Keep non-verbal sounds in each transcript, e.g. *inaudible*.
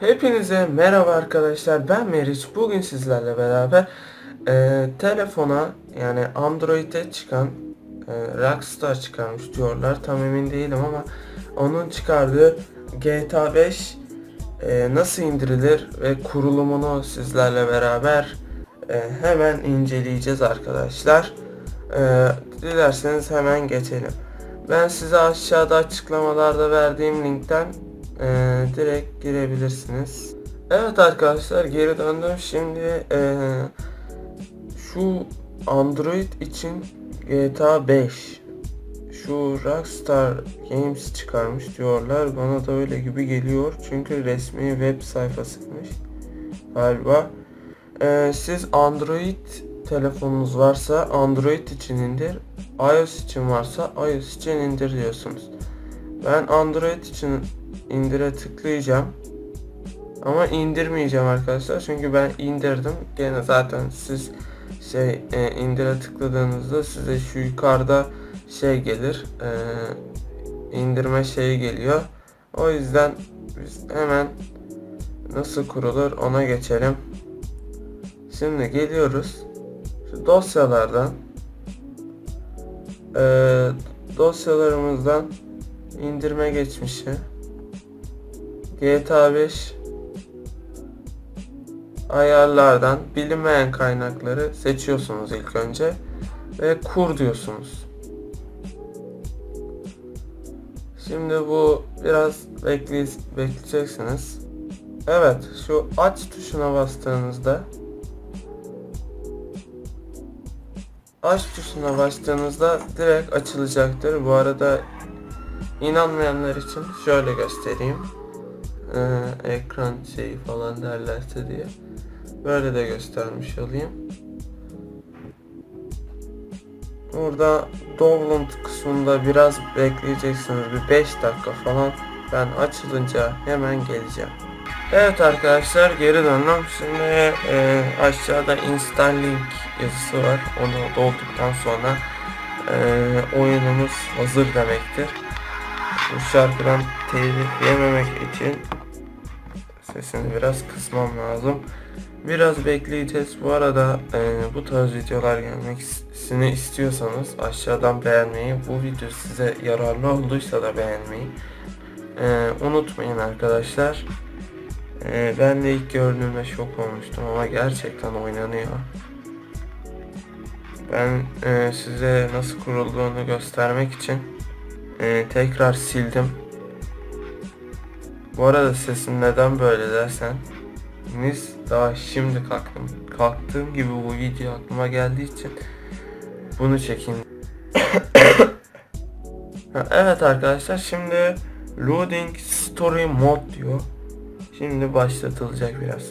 Hepinize merhaba arkadaşlar. Ben Meriç. Bugün sizlerle beraber e, telefona yani Android'e çıkan e, Rockstar çıkarmış diyorlar. Tam emin değilim ama onun çıkardığı GTA 5 e, nasıl indirilir ve kurulumunu sizlerle beraber e, hemen inceleyeceğiz arkadaşlar. E, dilerseniz hemen geçelim. Ben size aşağıda açıklamalarda verdiğim linkten ee, direkt girebilirsiniz. Evet arkadaşlar geri döndüm. Şimdi ee, şu Android için GTA 5 şu Rockstar Games çıkarmış diyorlar. Bana da öyle gibi geliyor. Çünkü resmi web sayfasıymış galiba. Ee, siz Android telefonunuz varsa Android için indir. iOS için varsa iOS için indir diyorsunuz. Ben Android için indire tıklayacağım. Ama indirmeyeceğim arkadaşlar. Çünkü ben indirdim. Gene zaten siz şey e, indire tıkladığınızda size şu yukarıda şey gelir. E, indirme şeyi geliyor. O yüzden biz hemen nasıl kurulur ona geçelim. Şimdi geliyoruz. Şu dosyalardan e, dosyalarımızdan indirme geçmişi GTA 5 ayarlardan bilinmeyen kaynakları seçiyorsunuz ilk önce ve kur diyorsunuz. Şimdi bu biraz bekle bekleyeceksiniz. Evet, şu aç tuşuna bastığınızda aç tuşuna bastığınızda direkt açılacaktır. Bu arada inanmayanlar için şöyle göstereyim e, ekran şeyi falan derlerse diye böyle de göstermiş olayım. Burada download kısmında biraz bekleyeceksiniz bir 5 dakika falan ben açılınca hemen geleceğim. Evet arkadaşlar geri döndüm. Şimdi e, aşağıda install link yazısı var. Onu dolduktan sonra e, oyunumuz hazır demektir. Bu şarkıdan telif yememek için sesini biraz kısmam lazım. Biraz bekleyeceğiz. Bu arada e, bu tarz videolar gelmesini istiyorsanız aşağıdan beğenmeyi, bu video size yararlı olduysa da beğenmeyi e, unutmayın arkadaşlar. E, ben de ilk gördüğümde şok olmuştum ama gerçekten oynanıyor. Ben e, size nasıl kurulduğunu göstermek için e, tekrar sildim. Bu arada sesim neden böyle dersen Nis daha şimdi kalktım. Kalktığım gibi bu video aklıma geldiği için bunu çekin. *coughs* evet arkadaşlar şimdi loading story mod diyor. Şimdi başlatılacak biraz.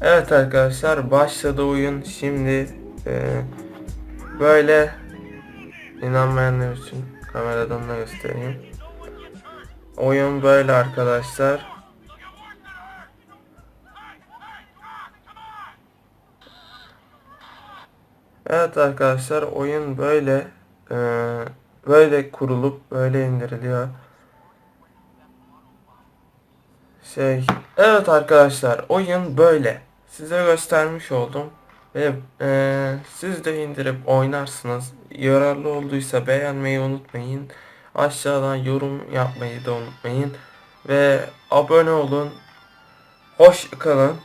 Evet arkadaşlar başladı oyun. Şimdi e, böyle inanmayanlar için kameradan da göstereyim. Oyun böyle arkadaşlar. Evet arkadaşlar oyun böyle ee, böyle kurulup böyle indiriliyor. Şey evet arkadaşlar oyun böyle. Size göstermiş oldum. Ve ee, siz de indirip oynarsınız. Yararlı olduysa beğenmeyi unutmayın. Aşağıdan yorum yapmayı da unutmayın. Ve abone olun. Hoş kalın.